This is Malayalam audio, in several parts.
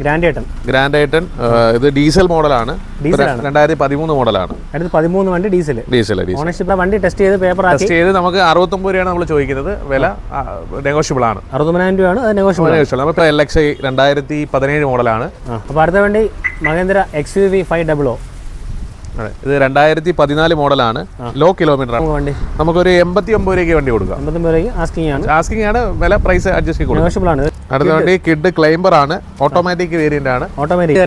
ഗ്രാൻഡ് ഏട്ടൻ ഗ്രാൻഡ് ഇത് ഡീസൽ മോഡലാണ്. രണ്ടായിരത്തി പതിമൂന്ന് മോഡലാണ്. പതിമൂന്ന് വണ്ടി ഡീസൽ ഡീസൽ ഓണർഷിപ്പ് വണ്ടി ടെസ്റ്റ് ചെയ്ത് പേപ്പർ ടെസ്റ്റ് ചെയ്ത് നമുക്ക് അറുപത്തൊമ്പത് രൂപയാണ് നമ്മൾ ചോദിക്കുന്നത്. വില നെഗോഷ്യബിൾ ആണ്. അറുപതിനായിരം രൂപയാണ് നെഗോഷ്യബിൾ നെഗോഷ്യബിൾ നമ്മളിപ്പോൾ എൽ എക്സ് ഐ രണ്ടായിരത്തി പതിനേഴ് മോഡലാണ്. അപ്പോൾ അടുത്ത വണ്ടി Mahindra X U V five double O അതെ. ഇത് രണ്ടായിരത്തി പതിനാല് മോഡലാണ് ലോ കിലോമീറ്റർ ആണ് വണ്ടി. നമുക്കൊരു എൺപത്തി ഒമ്പത് രൂപയ്ക്ക് വണ്ടി കൊടുക്കാം. അമ്പത്തൊമ്പത് രൂപയ്ക്ക് ആസ്കിംഗ് ആണ്. ആസ്കിംഗ് ആണ് വില പ്രൈസ് അഡ്ജസ്റ്റ് ചെയ്ത് കൊടുക്കാം. ആണ്. അടുത്ത വണ്ടി കിഡ് ക്ലൈംബർ ആണ്. ഓട്ടോമാറ്റിക് വേരിയന്റ് ആണ്. ഓട്ടോമാറ്റിക്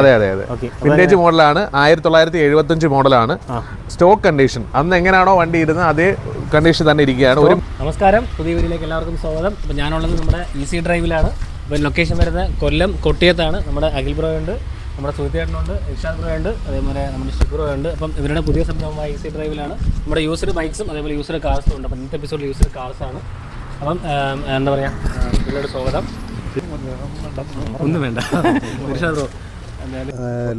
അതെ അതെ അതെ. വിന്റേജ് മോഡലാണ് ആയിരത്തി തൊള്ളായിരത്തി എഴുപത്തഞ്ച് മോഡലാണ്. സ്റ്റോക്ക് കണ്ടീഷൻ അന്ന് എങ്ങനെയാണോ വണ്ടി ഇരുന്നത് അതേ കണ്ടീഷൻ തന്നെ ഇരിക്കുകയാണ്. ഒരു നമസ്കാരം. പുതിയ വീടിലേക്ക് എല്ലാവർക്കും സ്വാഗതം. അപ്പോൾ ഞാനുള്ളത് നമ്മുടെ ഈസി ഡ്രൈവിലാണ് അപ്പോൾ ലൊക്കേഷൻ വരുന്നത് കൊല്ലം കൊട്ടിയത്താണ്. നമ്മുടെ അഖിൽ ബ്രോ ഉണ്ട്. നമ്മുടെ സുഹൃത്തേട്ടനുണ്ട് ഇഷാദ് ബ്രോ ഉണ്ട് അതേപോലെ നമ്മുടെ ഷിബ്രോ ഉണ്ട്. അപ്പം ഇവരുടെ പുതിയ സംരംഭമായ ഈസി ഡ്രൈവിലാണ് നമ്മുടെ യൂസർ ബൈക്സും അതേപോലെ യൂസർ കാർസും ഉണ്ട്. അപ്പം ഇന്നത്തെ എപ്പിസോഡിൽ യൂസർ കാർസാണ് അപ്പം എന്താ പറയുക നിങ്ങളുടെ സ്വാഗതം. ഒന്നും വേണ്ട. ഇഷാദ് ബ്രോ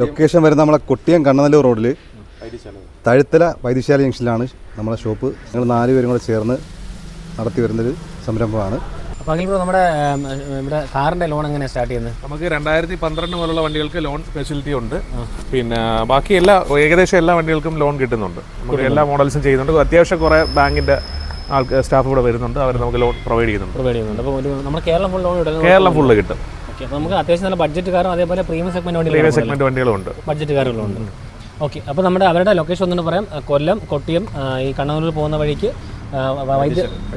ലൊക്കേഷൻ വരുന്ന നമ്മളെ കൊട്ടിയം കണ്ണനല്ലൂർ റോഡിൽ തഴുത്തല വൈദ്യശാല ജംഗ്ഷനിലാണ് നമ്മളെ ഷോപ്പ് ഞങ്ങൾ നാലുപേരും കൂടെ ചേർന്ന് നടത്തി വരുന്നൊരു സംരംഭമാണ്. അപ്പോൾ അഖിൽ ബ്രോ നമ്മുടെ ഇവിടെ കാറിന്റെ ലോൺ എങ്ങനെ സ്റ്റാർട്ട് ചെയ്യുന്നത്? നമുക്ക് രണ്ടായിരത്തി പന്ത്രണ്ട് മുതലുള്ള വണ്ടികൾക്ക് ലോൺ ഫെസിലിറ്റി ഉണ്ട്. പിന്നെ ബാക്കി എല്ലാ ഏകദേശം എല്ലാ വണ്ടികൾക്കും ലോൺ കിട്ടുന്നുണ്ട്. നമുക്ക് എല്ലാ മോഡൽസും ചെയ്യുന്നുണ്ട്. അത്യാവശ്യം കുറേ ബാങ്കിന്റെ ആൾക്ക് സ്റ്റാഫ് ഇവിടെ വരുന്നുണ്ട്. അവർ നമുക്ക് ലോൺ പ്രൊവൈഡ് ചെയ്യുന്നുണ്ട്. പ്രൊവൈഡ് ചെയ്യുന്നുണ്ട്. അപ്പോൾ നമ്മൾ നമ്മുടെ കേരളം ഫുൾ ലോൺ ഇടുന്നത് കേരളം ഫുൾ കിട്ടും. ഓക്കെ അപ്പോൾ നമുക്ക് അത്യാവശ്യം നല്ല ബഡ്ജറ്റ് കാരും അതേപോലെ പ്രീമിയം സെഗ്മെന്റ് വണ്ടി പ്രീമിയം സെഗ്മെന്റ് വണ്ടികളുണ്ട്. ബഡ്ജറ്റ് കാരുകളുണ്ട് ഓക്കെ അപ്പോൾ നമ്മുടെ അവരുടെ ലൊക്കേഷൻ ഒന്നും പറയാം. കൊല്ലം കൊട്ടിയം ഈ കണ്ണൂരിൽ പോകുന്ന വഴിക്ക്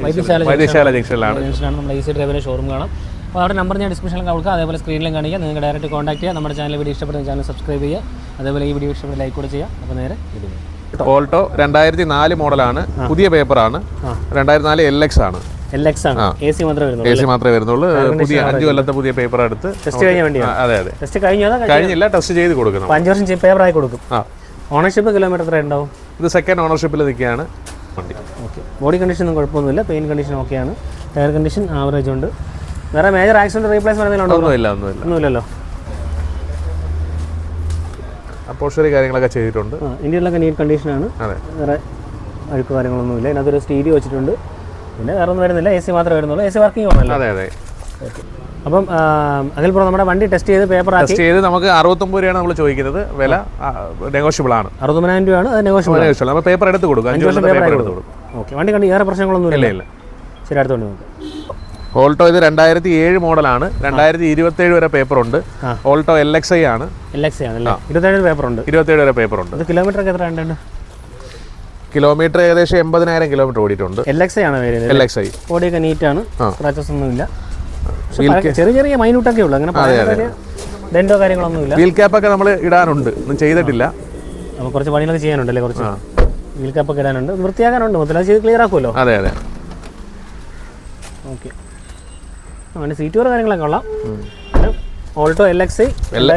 വൈദ്യശാല വൈദ്യശാല ജംഗ്ഷനിലാണ്. ജംഗ്ഷനാണ്. നമ്മൾ ഈസി ഡ്രൈവിന്റെ ഷോറൂം കാണാം. അപ്പോൾ അവിടെ നമ്പർ ഞാൻ ഡിസ്ക്രിപ്ഷനിൽ കൊടുക്കുക അതേപോലെ സ്ക്രീനിലും കാണിക്കുക നിങ്ങൾക്ക് ഡയറക്റ്റ് കോൺടാക്ട് ചെയ്യുക നമ്മുടെ ചാനൽ വീഡിയോ ഇഷ്ടപ്പെടുന്ന ചാനൽ സബ്സ്ക്രൈബ് ചെയ്യുക. അതേപോലെ ഈ വീഡിയോ ഇഷ്ടപ്പെട്ട ലൈക്ക് കൂടെ ചെയ്യുക അപ്പോൾ നേരെ ഓൾട്ടോ രണ്ടായിരത്തി നാല് മോഡലാണ്. പുതിയ പേപ്പറാണ് രണ്ടായിരത്തി നാല് എൽ എക്സ് ആണ്. എൽ എക്സ് ആണ്. എ സി മാത്രമേ വരുന്നുള്ളൂ പുതിയ അഞ്ച് കൊല്ലത്തെ പുതിയ പേപ്പർ എടുത്ത് ടെസ്റ്റ് കഴിഞ്ഞ വണ്ടിയാണ് അതെ അതെ. ടെസ്റ്റ് കഴിഞ്ഞില്ല. ടെസ്റ്റ് ചെയ്ത് കൊടുക്കണം. അഞ്ച് വർഷം പേപ്പറായി കൊടുക്കും. ഓണർഷിപ്പ് കിലോമീറ്റർ ഉണ്ടാവും? ഇത് സെക്കൻഡ് ഓണർഷിപ്പിൽ നിൽക്കുകയാണ് വണ്ടി. ബോഡി കണ്ടീഷനൊന്നും കുഴപ്പമൊന്നുമില്ല പെയിൻ കണ്ടീഷൻ ഓക്കെയാണ് ടയർ കണ്ടീഷൻ ആവറേജ് ഉണ്ട്. വേറെ മേജർ ആക്സിഡന്റ് റീപ്ലേസ്മെന്റ് എന്തെങ്കിലും ഉണ്ടോ? ഒന്നുമില്ല ഒന്നുമില്ല. ഒന്നുമില്ലല്ലോ. അപ്പോഷറി കാര്യങ്ങളൊക്കെ ചെയ്തിട്ടുണ്ട്. ഇന്ത്യയിലൊക്കെ നീറ്റ് കണ്ടീഷനാണ്. വേറെ അഴുക്ക് കാര്യങ്ങളൊന്നുമില്ല. ഇതിനകത്തൊരു സ്റ്റീരിയോ വെച്ചിട്ടുണ്ട്. പിന്നെ വേറെ ഒന്നും വരുന്നില്ല. എ സി മാത്രമേ വരുന്നുള്ളൂ. എ സി വർക്കിംഗ് ആണല്ലോ അതെ അതെ. അപ്പം അതിൽ പുറം നമ്മുടെ വണ്ടി ടെസ്റ്റ് ചെയ്ത് പേപ്പർ ആക്കി. ടെസ്റ്റ് ചെയ്ത് നമുക്ക് അറുപത്തൊമ്പത് രൂപയാണ് നമ്മൾ ചോദിക്കുന്നത്. വില നെഗോഷ്യബിൾ ആണ്. അറുപത്തൊമ്പതിനായിരം രൂപയാണ്. അത് നെഗോഷ്യബിൾ നെഗോഷ്യബിൾ നമ്മൾ പേപ്പർ എടുത്ത് കൊടുക്കും. അഞ്ച് വർഷം പേപ്പർ പേപ്പർ എടുത്ത് കൊടുക്കും. ഓക്കെ. വണ്ടി കണ്ടി ഏറെ പ്രശ്നങ്ങളൊന്നും ഇല്ല. ഇല്ല ശരി ശരി അടുത്തോണ്ട് നോക്കാം. ഓൾട്ടോ ഇത് രണ്ടായിരത്തി ഏഴ് മോഡലാണ്. രണ്ടായിരത്തി ഇരുപത്തേഴ് വരെ പേപ്പർ ഉണ്ട് ആ. ഓൾട്ടോ എൽ എക്സ് ഐ ആണ്. എൽ എക്സ് ആണല്ലേ ഇരുപത്തേഴ് പേപ്പർ ഉണ്ട് ഇരുപത്തേഴ് വരെ പേപ്പർ ഉണ്ട് അത് കിലോമീറ്റർ ഒക്കെ എത്ര ഉണ്ട്? കിലോമീറ്റർ ഏകദേശം എൺപതിനായിരം കിലോമീറ്റർ ഓടിയിട്ടുണ്ട്. എൽ എക്സ് ആണ് വരുന്നത് എൽ എക്സ് ഐ. ഓടിയൊക്കെ നീറ്റാണ്. ആണ് സ്ക്രാച്ചസ് ഒന്നുമില്ല ചെറിയ ചെറിയ മൈന്യൂട്ടൊക്കെ ഉള്ളൂ. അങ്ങനെ കാര്യങ്ങളൊന്നും കാര്യങ്ങളൊന്നുമില്ല. വീൽ ക്യാപ്പ് ഒക്കെ നമ്മൾ ഇടാനുണ്ട് ഒന്നും ചെയ്തിട്ടില്ല. അപ്പോൾ കുറച്ച് പണികളൊക്കെ ചെയ്യാനുണ്ടല്ലേ കുറച്ച്? വീൽ കപ്പൊക്കെ ഇടാനുണ്ട്. വൃത്തിയാക്കാനുണ്ട്. മൊത്തം അത് ചെയ്ത് ക്ലിയർ ആക്കുമല്ലോ. അതെ അതെ. ഓക്കെ അങ്ങനെ സീറ്റ് വേറെ കാര്യങ്ങളൊക്കെ കൊള്ളാം. Alto L X I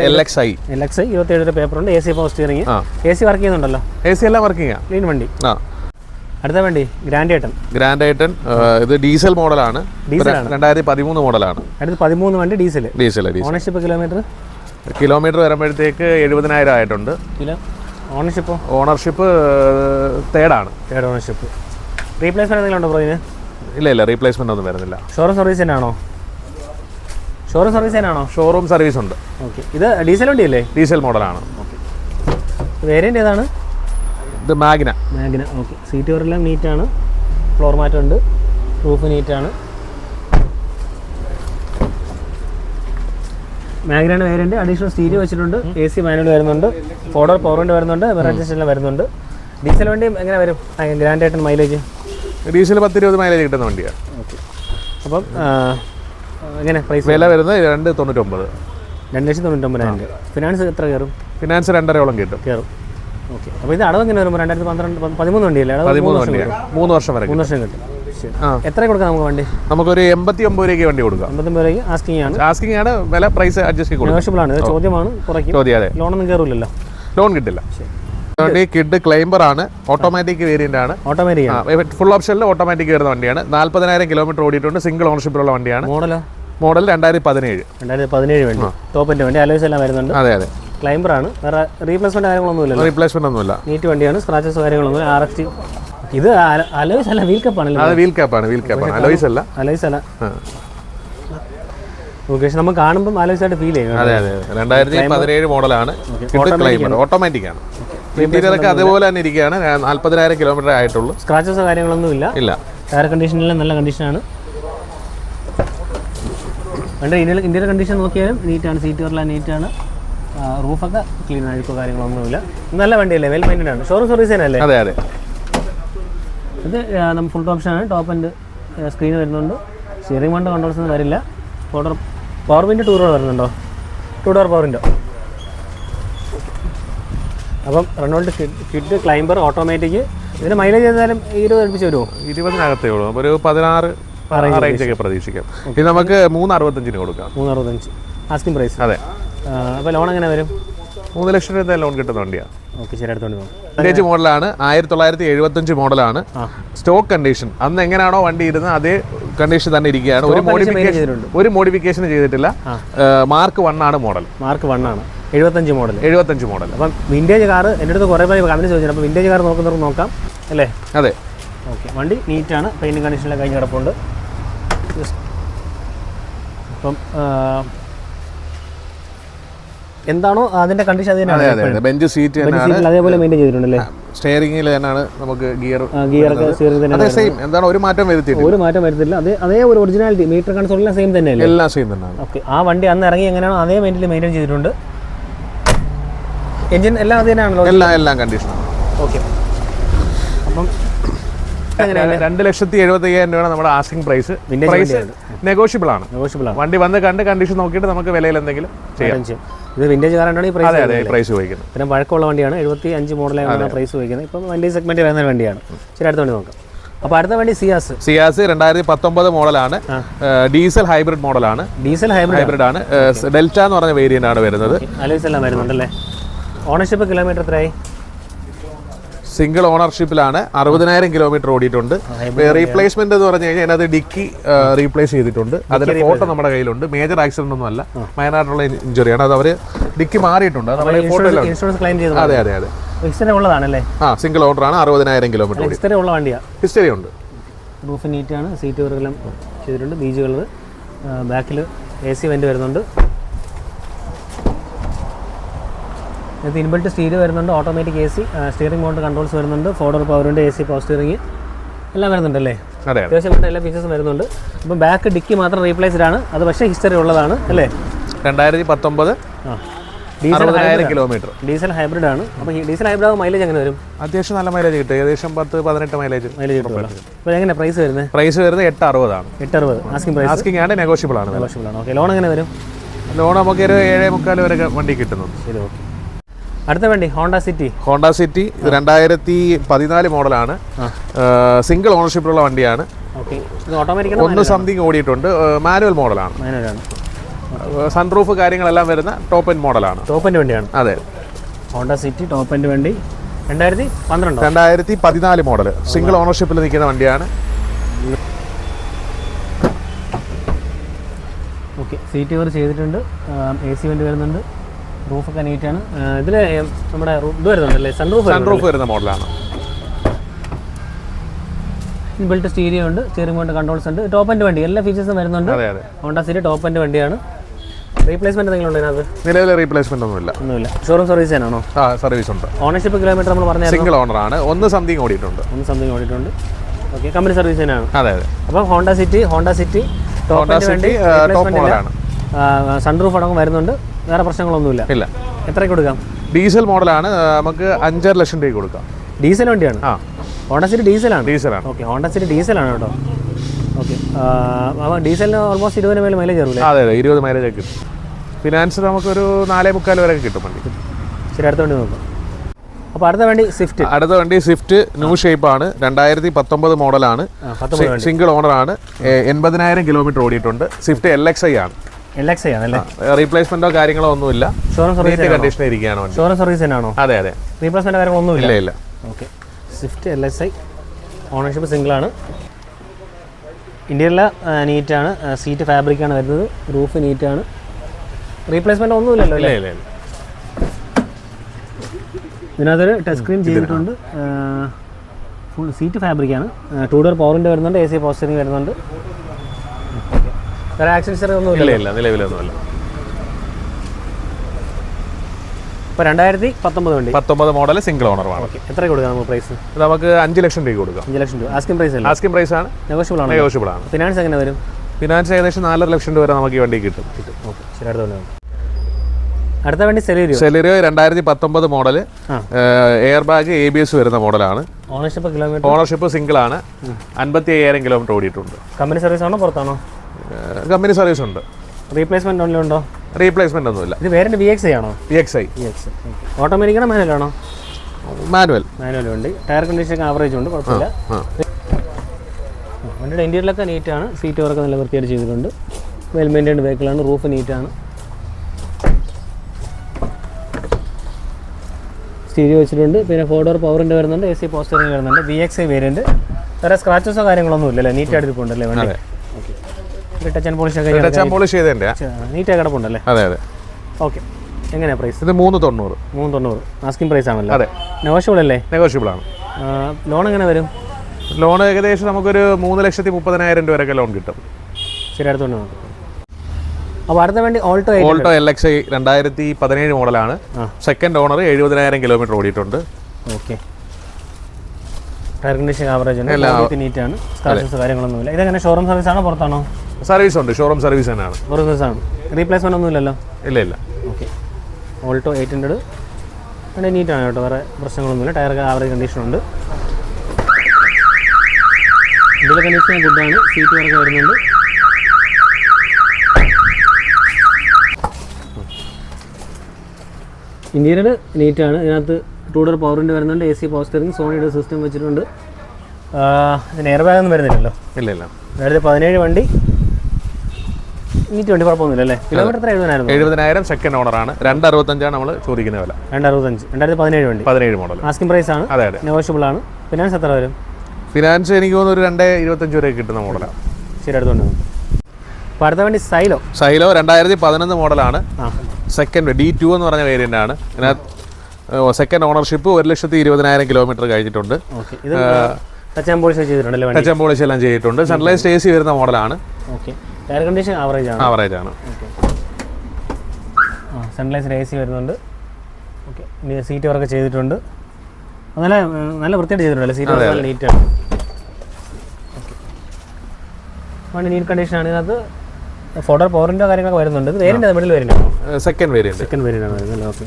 L X I L X I ഇരുപത്തേഴ് പേപ്പർ ഉണ്ട് A C power steering A C work ചെയ്യുന്നുണ്ടല്ലോ? എ സി എല്ലാം വർക്കിംഗ് ക്ലീൻ വണ്ടി. ആ. അടുത്ത വണ്ടി ഗ്രാൻഡ് ഐട്ടൺ ഗ്രാൻഡ് ഐട്ടൺ ഇത് ഡീസൽ മോഡലാണ്. രണ്ടായിരത്തി പതിമൂന്ന് മോഡലാണ്. അടുത്ത് പതിമൂന്ന് വണ്ടി diesel diesel diesel ownership kilometre kilometre വരുമ്പോഴത്തേക്ക് എഴുപതിനായിരം ആയിട്ടുണ്ട്. കിലോ ഓണർഷിപ്പോ ഓണർഷിപ്പ് തേർഡാണ് തേർഡ് ഓണർഷിപ്പ് റീപ്ലേസ്മെന്റ് എന്തെങ്കിലും ഉണ്ടോ ബ്രോ ഇതിന്? ഇല്ല ഇല്ല റീപ്ലേസ്മെന്റ് ഒന്നും വരുന്നില്ല. ഷോറൂം സർവീസ് തന്നെയാണോ ഷോറൂം സർവീസ് തന്നെയാണോ ഷോറൂം സർവീസ് ഉണ്ട്. ഓക്കെ ഇത് ഡീസൽ വണ്ടി അല്ലേ ഡീസൽ മോഡലാണ്. വേരിയന്റ് ഏതാണ്? ഇത് മാഗ്ന മാഗ്ന ഓക്കെ സീറ്റ് കവറെല്ലാം നീറ്റാണ് ഫ്ലോർ മാറ്റുണ്ട് റൂഫ് നീറ്റാണ് മാഗ്നയുടെ വേരിയന്റ് അഡീഷണൽ സ്റ്റീരി വെച്ചിട്ടുണ്ട് എ സി മാനുവൽ വരുന്നുണ്ട് ഫോർഡർ പവർ വിൻഡ് വരുന്നുണ്ട് വെറൈറ്റീസ് എല്ലാം വരുന്നുണ്ട്. ഡീസൽ വണ്ടി എങ്ങനെ വരും? ഗ്രാൻഡ് ആയിട്ട് മൈലേജ് ഡീസൽ പത്ത് ഇരുപത് മൈലേജ് കിട്ടുന്ന വണ്ടിയാണ് അപ്പം എങ്ങനെ പ്രൈസ് വില വരുന്നത് രണ്ട് തൊണ്ണൂറ്റൊമ്പത്. രണ്ട് ലക്ഷത്തി തൊണ്ണൂറ്റൊമ്പതിനായിരം ഫിനാൻസ് എത്ര കയറും? ഫിനാൻസ് രണ്ടരയോളം കിട്ടും. കയറും. ഓക്കെ അപ്പോൾ ഇത് അടവ് എങ്ങനെ വരുമ്പോൾ രണ്ടായിരത്തി പന്ത്രണ്ട് പതിമൂന്ന് വണ്ടിയല്ലേ? അടവ് പതിമൂന്ന് വണ്ടിയാണ് മൂന്ന് വർഷം വരെ മൂന്ന് വർഷം കിട്ടും. ആ. എത്ര കൊടുക്കാം നമുക്ക് വണ്ടി? നമുക്കൊരു എൺപത്തി ഒമ്പത് രൂപയ്ക്ക് വണ്ടി കൊടുക്കാം. അമ്പത്തൊമ്പത് രൂപയ്ക്ക് ആസ്കിംഗ് ആണ്. ആസ്കിംഗ് ആണ് വില പ്രൈസ് അഡ്ജസ്റ്റ് കൊടുക്കാം. ആണ്. ചോദ്യമാണ് കുറയ്ക്കും. ചോദ്യം ലോണൊന്നും കയറില്ലല്ലോ ലോൺ കിട്ടില്ല. വണ്ടി കിഡ് ക്ലൈംബർ ആണ്. ഓട്ടോമാറ്റിക് വേരിയന്റ് ആണ്. ഓട്ടോമാറ്റിക് ഫുൾ ഓപ്ഷനിൽ ഓട്ടോമാറ്റിക് വരുന്ന വണ്ടിയാണ്. നാല്പതിനായിരം കിലോമീറ്റർ ഓടിയിട്ടുണ്ട്. സിംഗിൾ ഓണർഷിപ്പിലുള്ള വണ്ടിയാണ്. മോഡലോ മോഡൽ രണ്ടായിരത്തി പതിനേഴ് രണ്ടായിരത്തി പതിനേഴ് വേണ്ടി ടോപ്പിന്റെ വണ്ടി. അലോയ്സ് എല്ലാം വരുന്നുണ്ട്. അതെ അതെ. ക്ലൈംബർ ആണ്. വേറെ റീപ്ലേസ്മെന്റ് കാര്യങ്ങളൊന്നും ഇല്ല റീപ്ലേസ്മെന്റ് ഒന്നുമില്ല. നീറ്റ് വണ്ടിയാണ്. സ്ക്രാച്ചസ് കാര്യങ്ങളൊന്നും ആർ എക്സ് ടി ഇത് അലോയ്സ് അല്ല വീൽ കപ്പ് ആണ് അത് വീൽ ആണ് വീൽ ക്യാപ്പാണ് അലോയ്സ് അല്ല. അലോയ്സ് അല്ല. ലൊക്കേഷൻ നമ്മൾ കാണുമ്പോൾ ആലോചിച്ചായിട്ട് ഫീൽ ചെയ്യും. അതെ അതെ രണ്ടായിരത്തി പതിനേഴ് മോഡലാണ്. ക്ലൈമറ്റ് ഓട്ടോമാറ്റിക് ആണ്. ഇന്റീരിയർ ഒക്കെ അതുപോലെ തന്നെ ഇരിക്കുകയാണ്. നാല്പതിനായിരം കിലോമീറ്റർ ആയിട്ടുള്ളൂ. സ്ക്രാച്ചസോ കാര്യങ്ങളൊന്നും ഇല്ല. ഇല്ല. ടയർ കണ്ടീഷനിൽ നല്ല കണ്ടീഷനാണ് വേണ്ട ഇന്റീരിയർ ഇന്ത്യയുടെ കണ്ടീഷൻ നോക്കിയാലും നീറ്റാണ് സീറ്റ് കയറെല്ലാം നീറ്റാണ് റൂഫൊക്കെ ക്ലീൻ ആയിരിക്കും കാര്യങ്ങളൊന്നുമില്ല. നല്ല വണ്ടിയല്ലേ? വെൽ മെയിന്റഡ് ആണ്. ഷോറൂം സർവീസ് തന്നെ അല്ലേ അതെ അതെ. ഇത് നമ്മൾ ഫുൾ ഓപ്ഷനാണ് ടോപ്പ് ആൻഡ് സ്ക്രീൻ വരുന്നുണ്ട്. സ്റ്റിയറിംഗ് കൊണ്ട് കൺട്രോൾസ് ഒന്നും വരില്ല പവർ പവർ വിന്റെ ടൂ ഡോർ വരുന്നുണ്ടോ? ടൂ ഡോർ പവർ വിൻഡോ അപ്പം റണ്ണോൾഡ് കിഡ് ക്ലൈംബർ ഓട്ടോമാറ്റിക് ഇതിന് മൈലേജ് ചെയ്താലും ഇരുപത് അടുപ്പിച്ച് വരുമോ? ഇരുപതിനകത്തേ ഉള്ളൂ. ഒരു പതിനാറ് റേഞ്ച് ഒക്കെ പ്രതീക്ഷിക്കാം. ഇത് നമുക്ക് മൂന്ന് അറുപത്തഞ്ചിന് കൊടുക്കാം. മൂന്ന് അറുപത്തഞ്ച് ആസ്കിംഗ് പ്രൈസ് അതെ അപ്പോൾ ലോൺ എങ്ങനെ വരും? മൂന്ന് ലക്ഷം രൂപ ലോൺ കിട്ടുന്ന വണ്ടിയാണ് ഓക്കെ ശരി അടുത്തോണ്ട് പോകും. വിന്റേജ് മോഡലാണ് ആയിരത്തി തൊള്ളായിരത്തി എഴുപത്തഞ്ച് മോഡലാണ് സ്റ്റോക്ക് കണ്ടീഷൻ അന്ന് എങ്ങനെയാണോ വണ്ടി ഇരുന്നത് അതേ കണ്ടീഷൻ തന്നെ ഇരിക്കുകയാണ്. ഒരു മോഡിഫിക്കേഷൻ. ഒരു മോഡിഫിക്കേഷൻ ചെയ്തിട്ടില്ല. മാർക്ക് വൺ ആണ് മോഡൽ മാർക്ക് വൺ ആണ്. എഴുപത്തഞ്ച് മോഡൽ എഴുപത്തഞ്ച് മോഡൽ അപ്പം വിന്റേജ് കാർ എന്റെ അടുത്ത് കുറേ പേര് കമ്പനി ചോദിച്ചിട്ടുണ്ട്. അപ്പോൾ വിന്റേജ് കാർ നോക്കുന്നവർക്ക് നോക്കാം അല്ലേ? അതെ. ഓക്കെ വണ്ടി നീറ്റാണ് പെയിന്റിങ് കണ്ടീഷനിലൊക്കെ കഴിഞ്ഞ് കിടപ്പുണ്ട്. അപ്പം എന്താണോ അതിന്റെ കണ്ടീഷൻ അത് ബെഞ്ച് സീറ്റ് അതേപോലെ മെയിന്റെയിൻ ചെയ്തിട്ടുണ്ടല്ലേ? സ്റ്റിയറിംഗിൽ തന്നെയാണ് നമുക്ക് ഗിയർ ഗിയർ അതേ സെയിം എന്താണ് ഒരു മാറ്റം വരുത്തിയിട്ട് ഒരു മാറ്റം വരുത്തില്ല അതേ അതേ ഒരു ഒറിജിനാലിറ്റി മീറ്റർ കൺസോൾ എല്ലാം സെയിം തന്നെയല്ലേ? എല്ലാം സെയിം തന്നെയാണ്. ഓക്കെ ആ വണ്ടി അന്ന് ഇറങ്ങി എങ്ങനെയാണോ അതേ മെയിന്റിൽ മെയിന്റെയിൻ ചെയ്തിട്ടുണ്ട്. എഞ്ചിൻ എല്ലാം അത് തന്നെയാണല്ലോ? എല്ലാം എല്ലാം കണ്ടീഷനാണ് ഓക്കെ അപ്പം രണ്ട് ലക്ഷത്തി എഴുപത്തി അയ്യായിരം രൂപയാണ് നമ്മുടെ ആസ്കിംഗ് പ്രൈസ് പ്രൈസ് നെഗോഷ്യബിൾ ആണ്. നെഗോഷ്യബിൾ ആണ്. വണ്ടി വന്ന് കണ്ട് കണ്ടീഷൻ നോക്കിയിട്ട് നമുക്ക് വിലയിൽ എന്തെങ്കിലും ചെയ്യാം. ഇത് വിന്റേജ് കാറാണ് ഈ പ്രൈസ് പ്രൈസ് ചോദിക്കുന്നത് പിന്നെ വഴക്കമുള്ള വണ്ടിയാണ്. എഴുപത്തി അഞ്ച് മോഡലാണ് പ്രൈസ് ചോദിക്കുന്നത് ഇപ്പം വണ്ടി സെഗ്മെന്റ് വരുന്ന വണ്ടിയാണ്. ശരി അടുത്ത വണ്ടി നോക്കാം. അപ്പോൾ അടുത്ത വണ്ടി സിയാസ് സിയാസ് രണ്ടായിരത്തി പത്തൊമ്പത് മോഡലാണ് ഡീസൽ ഹൈബ്രിഡ് മോഡലാണ്. ഡീസൽ ഹൈബ്രിഡ് ഹൈബ്രിഡ് ആണ്. ഡെൽറ്റ എന്ന് പറഞ്ഞ വേരിയന്റ് ആണ് വരുന്നത്. അലോയ്സ് എല്ലാം വരുന്നുണ്ടല്ലേ? ഓണർഷിപ്പ് കിലോമീറ്റർ എത്രയായി? സിംഗിൾ ഓണർഷിപ്പിലാണ് അറുപതിനായിരം കിലോമീറ്റർ ഓടിയിട്ടുണ്ട്. റീപ്ലേസ്മെന്റ് എന്ന് പറഞ്ഞു കഴിഞ്ഞാൽ അതിനകത്ത് ഡിക്കി റീപ്ലേസ് ചെയ്തിട്ടുണ്ട്. അതിന്റെ ഫോട്ടോ നമ്മുടെ കയ്യിലുണ്ട്. മേജർ ആക്സിഡന്റ് ഒന്നും അല്ല. മൈനായിട്ടുള്ള ഇഞ്ചുറിയാണ് അത് അവർ ഡിക്കി മാറിയിട്ടുണ്ട്. അത് അതെ അതെ ഉള്ളതാണല്ലേ? ആ സിംഗിൾ ഓണർ ആണ് അറുപതിനായിരം കിലോമീറ്റർ എക്സ്ട്രാ ഉള്ള വണ്ടിയാണ് ഹിസ്റ്ററി ഉണ്ട്. റൂഫ് നീറ്റാണ് സീറ്റ് വർക്കെല്ലാം ചെയ്തിട്ടുണ്ട്. ബീജ് കളർ ബാക്കിൽ എ സി വെന്റ് വരുന്നുണ്ട്. ഇതിനകത്ത് ഇൻബിൾട്ട് സ്റ്റീൽ വരുന്നുണ്ട് automatic A C steering mount controls വരുന്നുണ്ട് ഫോർഡർ പവറുണ്ട് എ സി പവർ സ്റ്റിയറിംഗ് എല്ലാം വരുന്നുണ്ടല്ലേ? അതെ അതെ. അത്യാവശ്യം വേണ്ട എല്ലാ ഫീച്ചേഴ്സും വരുന്നുണ്ട്. അപ്പം ബാക്ക് ഡിക്കി മാത്രം റീപ്ലേസ്ഡ് ആണ് അത് പക്ഷേ ഹിസ്റ്ററി ഉള്ളതാണ് അല്ലേ? രണ്ടായിരത്തി പത്തൊമ്പത് ഡീസൽ കിലോമീറ്റർ ഡീസൽ ഹൈബ്രിഡ് ആണ്. അപ്പോൾ ഡീസൽ ഹൈബ്രിഡ് മൈലേജ് എങ്ങനെ വരും? അത്യാവശ്യം നല്ല മൈലേജ് കിട്ടും. ഏകദേശം പത്ത് പതിനെട്ട് മൈലേജ് മൈലേജ് അപ്പോൾ എങ്ങനെ പ്രൈസ് വരുന്നത്? പ്രൈസ് വരുന്നത് എട്ട് അറുപതാണ് എട്ട് അറുപത് ആസ്കിംഗ് പ്രൈസ് ആസ്കിംഗ് ആണ് നെഗോഷ്യബിൾ ആണ്. നെഗോഷ്യബിൾ ആണ്. ഓക്കെ ലോൺ എങ്ങനെ വരും? ലോൺ നമുക്ക് ഒരു ഏഴേ മുക്കാൽ വരെ വണ്ടി കിട്ടുന്നുണ്ട്. ശരി ഓക്കെ അടുത്ത വണ്ടി ഹോണ്ട സിറ്റി ഹോണ്ട സിറ്റി രണ്ടായിരത്തി പതിനാല് മോഡലാണ്. സിംഗിൾ ഓണർഷിപ്പിലുള്ള വണ്ടിയാണ്. ഒന്ന് സംതിങ് ഓടിയിട്ടുണ്ട്. മാനുവൽ മോഡലാണ്. സൺറൂഫ് കാര്യങ്ങളെല്ലാം വരുന്ന ടോപ്പ് എൻഡ് മോഡലാണ്. ടോപ്പ് എൻഡ് വണ്ടിയാണ്. അതെ. ഹോണ്ട സിറ്റി ടോപ്പ് എൻഡ് വണ്ടി. രണ്ടായിരത്തി പന്ത്രണ്ട്? രണ്ടായിരത്തി പതിനാല്. മോഡൽ സിംഗിൾ ഓണർഷിപ്പിൽ നിൽക്കുന്ന വണ്ടിയാണ്. ഓക്കെ. സീറ്റ് കവർ ചെയ്തിട്ടുണ്ട്. എ സി വണ്ടി വരുന്നുണ്ട്. റൂഫൊക്കെ നീറ്റാണ്. ഇതിൽ നമ്മുടെ ഇത് വരുന്നുണ്ടല്ലേ? സൺ റൂഫ് സൺറൂഫ് വരുന്ന മോഡലാണ്. ബിൽറ്റ് സ്റ്റീരിയോ ഉണ്ട് സ്റ്റിയറിംഗ് കൊണ്ട് കൺട്രോൾസ് ഉണ്ട്. ടോപ്പ് ടോപ്പിന്റെ വണ്ടി എല്ലാ ഫീച്ചേഴ്സും വരുന്നുണ്ട്. അതെ അതെ. ഹോണ്ട സിറ്റി ടോപ്പിന്റെ വണ്ടിയാണ്. റീപ്ലേസ്മെന്റ് എന്തെങ്കിലും ഉണ്ടോ ഇതിനകത്ത്? നിലവിലെ റീപ്ലേസ്മെന്റ് ഒന്നുമില്ല. ഒന്നുമില്ല. ഷോറൂം സർവീസ് ആണോ ആ സർവീസ് ഉണ്ട്. ഓണർഷിപ്പ് കിലോമീറ്റർ നമ്മൾ പറഞ്ഞാൽ സിംഗിൾ ഓണറാണ് ഒന്ന് സംതിങ് ഓടിയിട്ടുണ്ട്. ഒന്ന് സംതിങ് ഓടിയിട്ടുണ്ട്. ഓക്കെ കമ്പനി സർവീസ് തന്നെയാണ്. അതെ അതെ. അപ്പം Honda City Honda City top top മോഡലാണ് സൺറൂഫ് അടക്കം വരുന്നുണ്ട്. വേറെ പ്രശ്നങ്ങളൊന്നുമില്ല. ഇല്ല. എത്ര കൊടുക്കാം? ഡീസൽ മോഡലാണ്. നമുക്ക് അഞ്ചര ലക്ഷം രൂപയ്ക്ക് കൊടുക്കാം. ഡീസൽ വണ്ടിയാണ്? ആ. ഹോണ്ട സിറ്റി ഡീസലാണ്? ഡീസലാണ്. ഓക്കെ ഹോണ്ട സിറ്റി ഡീസലാണ് കേട്ടോ. ഓക്കെ ഡീസലിന് ഓൾമോസ്റ്റ് ഇരുപതിന് മേലെ മൈലേജ് ആയിരുന്നു അതെ അതെ ഇരുപത് മൈലേജ് കിട്ടും. ഫിനാൻസ് നമുക്കൊരു നാലേ മുക്കാൽ വരെ കിട്ടും വണ്ടി. ശരി അടുത്ത വണ്ടി നോക്കാം. അപ്പോൾ അടുത്ത വണ്ടി സ്വിഫ്റ്റ് അടുത്ത വണ്ടി സ്വിഫ്റ്റ് ന്യൂ ഷേപ്പ് ആണ്. രണ്ടായിരത്തി പത്തൊമ്പത് മോഡലാണ് സിംഗിൾ ഓണർ ആണ്. എൺപതിനായിരം കിലോമീറ്റർ ഓടിയിട്ടുണ്ട്. സ്വിഫ്റ്റ് എൽ എക്സ് ഐ ആണ്. എൽ എക്സ് ആണല്ലേ റീപ്ലേസ്മെന്റോ കാര്യങ്ങളോ ഒന്നുമില്ല. കണ്ടീഷനിൽ ഇരിക്കുകയാണ് ഷോറൂം സർവീസ് തന്നെയാണോ അതെ അതെ. റീപ്ലേസ്മെന്റ് കാര്യങ്ങളൊന്നുമില്ല ഇല്ല ഇല്ല. Okay Swift L S I ownership സിംഗിളാണ് ഇന്ത്യയിലെ നീറ്റാണ് സീറ്റ് ഫാബ്രിക്കാണ് വരുന്നത്. റൂഫ് നീറ്റാണ് റീപ്ലേസ്മെന്റ് ഒന്നുമില്ലല്ലോ ഇല്ല ഇല്ല ഇല്ല. ഇതിനകത്തൊരു ടച്ച് സ്ക്രീൻ ചെയ്തിട്ടുണ്ട്. ഫുൾ സീറ്റ് ഫാബ്രിക്കാണ് ടൂ ഡോർ പവറിന്റെ വരുന്നുണ്ട്. എ സി പോസ്റ്ററിങ് വരുന്നുണ്ട്. വേറെ ആക്സൻസറി ഒന്നും ഇല്ല ഇല്ല നിലവിലൊന്നുമില്ല ഇപ്പോൾ രണ്ടായിരത്തി പത്തൊമ്പത് വണ്ടി. പത്തൊമ്പത് മോഡൽ സിംഗിൾ ഓണർ ഓക്കെ എത്ര കൊടുക്കാം നമുക്ക് പ്രൈസ് നമുക്ക് അഞ്ച് ലക്ഷം രൂപ കൊടുക്കാം. അഞ്ച് ലക്ഷം രൂപ. ആസ്കിംഗ് പ്രൈസ് അല്ലേ? ആസ്കിംഗ് പ്രൈസ് ആണ്. നെഗോഷ്യബിൾ ആണ്? നെഗോഷ്യബിൾ ആണ്. ഫിനാൻസ് എങ്ങനെ വരും? ഫിനാൻസ് ഏകദേശം നാലര ലക്ഷം രൂപ വരെ നമുക്ക് ഈ വണ്ടി കിട്ടും. ഓക്കെ ശരി അടുത്ത വണ്ടി അടുത്ത വണ്ടി സെലീരിയോ രണ്ടായിരത്തി പത്തൊമ്പത് model. Air bag A B S വരുന്ന മോഡലാണ് ഓണർഷിപ്പ് കിലോമീറ്റർ ഓണർഷിപ്പ് സിംഗിൾ ആണ്. അൻപത്തി അയ്യായിരം കിലോമീറ്റർ ഓടിയിട്ടുണ്ട്. കമ്പനി സർവീസ് ആണോ പുറത്താണോ? കമ്പനി സർവീസ് ഉണ്ട്. റീപ്ലേസ്മെന്റ് ഓൺലി ഉണ്ടോ? റീപ്ലേസ്മെന്റ് ഒന്നുമില്ല. ഇത് വേറെ വി എക്സ് ആണോ? V X I V X ഓട്ടോമാറ്റിക്കാണോ manual ആണോ? മാനുവൽ മാനുവൽ ഉണ്ട്. ടയർ കണ്ടീഷൻ ആവറേജ് ഉണ്ട് കുഴപ്പമില്ല. വണ്ടിയുടെ ഇന്റീരിയലൊക്കെ നീറ്റാണ് സീറ്റ് വർക്ക് നല്ല വൃത്തിയായിട്ട് ചെയ്തിട്ടുണ്ട്. വെൽ മെയിന്റൈൻഡ് വെഹിക്കിളാണ് റൂഫ് നീറ്റാണ് സ്റ്റീരിയോ വെച്ചിട്ടുണ്ട്. പിന്നെ ഫോർ ഡോർ പവറിന്റെ വരുന്നുണ്ട്. എ സി പോസ്റ്ററിന് വരുന്നുണ്ട്. വി എക്സ് ഐ വേരിയന്റ് വേറെ സ്ക്രാച്ചസോ കാര്യങ്ങളൊന്നും ഇല്ലല്ലേ? നീറ്റായിട്ട് ഇരിപ്പുണ്ടല്ലേ വണ്ടി. ഓക്കെ ടച്ച് ആൻഡ് പോളിഷ് ചെയ്തതിന്റെ. നീറ്റായി കിടപ്പുണ്ടല്ലേ? അതെ അതെ. ഓക്കെ. എങ്ങനെയാണ് പ്രൈസ്? ഇത് മൂന്ന് തൊണ്ണൂറ്. മൂന്ന് തൊണ്ണൂറ്. ആസ്കിംഗ് പ്രൈസ് ആണല്ലോ. അതെ. നെഗോഷ്യബിൾ അല്ലേ? നെഗോഷ്യബിൾ ആണ്. ലോൺ എങ്ങനെ വരും? ലോൺ ഏകദേശം നമുക്കൊരു മൂന്ന് ലക്ഷത്തി മുപ്പതിനായിരം രൂപ വരെയൊക്കെ ലോൺ കിട്ടും ശരി അടുത്തോണ്ട് അപ്പോൾ അടുത്ത വണ്ടി Alto Alto L X I രണ്ടായിരത്തി പതിനേഴ് മോഡലാണ്. സെക്കൻഡ് ഓണർ എഴുപതിനായിരം കിലോമീറ്റർ ഓടിയിട്ടുണ്ട്. ഓക്കെ ടയർ കണ്ടീഷൻ ആവറേജ് ഉണ്ട്. നീറ്റാണ് സ്ക്രാച്ചസ് കാര്യങ്ങളൊന്നുമില്ല. ഇതെങ്ങനെ ഷോറൂം സർവീസ് ആണോ പുറത്താണോ? സർവീസ് ഉണ്ട് ഷോറൂം സർവീസ് തന്നെയാണ്. ഒരു ദിവസമാണ് റീപ്ലേസ്മെന്റ് ഒന്നും ഇല്ലല്ലോ? ഇല്ല ഇല്ല. ഓക്കെ ഓൾട്ടോ എയ്റ്റ് ഹൺഡ്രഡ് വണ്ടി നീറ്റാണ് കേട്ടോ വേറെ പ്രശ്നങ്ങളൊന്നുമില്ല ടയർ ആവറേജ് കണ്ടീഷൻ ഉണ്ട്. ഇതിലെ കണ്ടീഷൻ ഗുഡാണ് സീറ്റ് വർക്ക് വരുന്നുണ്ട്. ഇന്റീരിയർ നീറ്റാണ് ഇതിനകത്ത് ടൂ ഡോർ പവറിന്റെ വരുന്നുണ്ട്. എ സി പവർ സ്റ്റിയറിംഗ് സോണിയുടെ സിസ്റ്റം വെച്ചിട്ടുണ്ട്. ഇതിന് എയർ ബാഗ് ഒന്നും വരുന്നില്ലല്ലോ? ഇല്ല ഇല്ല. രണ്ടായിരത്തി പതിനേഴ് വണ്ടി. കുഴപ്പമൊന്നുമില്ല അല്ലേ? കിലോമീറ്റർ എത്ര എഴുപതിനായിരം സെക്കൻഡ് രണ്ട് അറുപത്തഞ്ചാണ് നമ്മൾ ചോദിക്കുന്ന വില. രണ്ട് അറുപത്തഞ്ച് രണ്ടായിരത്തി പതിനേഴ് വണ്ടി. പതിനേഴ് മോഡൽ ആസ്കിംഗ് പ്രൈസ് ആണ്. അതെ അതെ. നെഗോഷ്യബിൾ ആണ്. ഫിനാൻസ് എത്ര വരും? ഫിനാൻസ് എനിക്ക് തോന്നുന്നു ഒരു രണ്ട് ഇരുപത്തഞ്ച് വരെ കിട്ടുന്ന മോഡലാണ് ശരി അടുത്തോണ്ട് അപ്പോൾ അടുത്ത വണ്ടി സൈലോ? സൈലോ രണ്ടായിരത്തി പതിനൊന്ന് മോഡലാണ് സെക്കൻഡ് ഡി ടു എന്ന് പറഞ്ഞ വേരിയന്റ് ആണ്. ഇതിനകത്ത് സെക്കൻഡ് ഓണർഷിപ്പ് ഒരു ലക്ഷത്തി ഇരുപതിനായിരം കിലോമീറ്റർ കഴിഞ്ഞിട്ടുണ്ട്. ടച്ച് ആൻഡ് പോളിഷ് എല്ലാം ചെയ്തിട്ടുണ്ട്. സൺലൈസ് എ സി വരുന്ന മോഡലാണ് ഓക്കെ എയർ കണ്ടീഷൻ ആവറേജ് ആണ്. ആവറേജ് ആണ്. ആ സൺലൈസ് എ സി വരുന്നുണ്ട് ഓക്കെ സീറ്റ് വർക്ക് ചെയ്തിട്ടുണ്ട്. നല്ല നല്ല വൃത്തിയായിട്ട് ചെയ്തിട്ടുണ്ടല്ലേ? സീറ്റ് വർക്ക് നല്ല നീറ്റാണ് ഓക്കെ വണ്ടി നീറ്റ് കണ്ടീഷനാണ് ഇതിനകത്ത്. ഫോട്ടോ പവറിന്റെ കാര്യങ്ങളൊക്കെ വരുന്നുണ്ട്. വേരിന്റെ മിഡിൽ വേരിന്റെ ആണോ? സെക്കൻഡ് വേരിയന്റ് സെക്കൻഡ് വേരിയന്റ് ആണ് വരുന്നത്. ഓക്കെ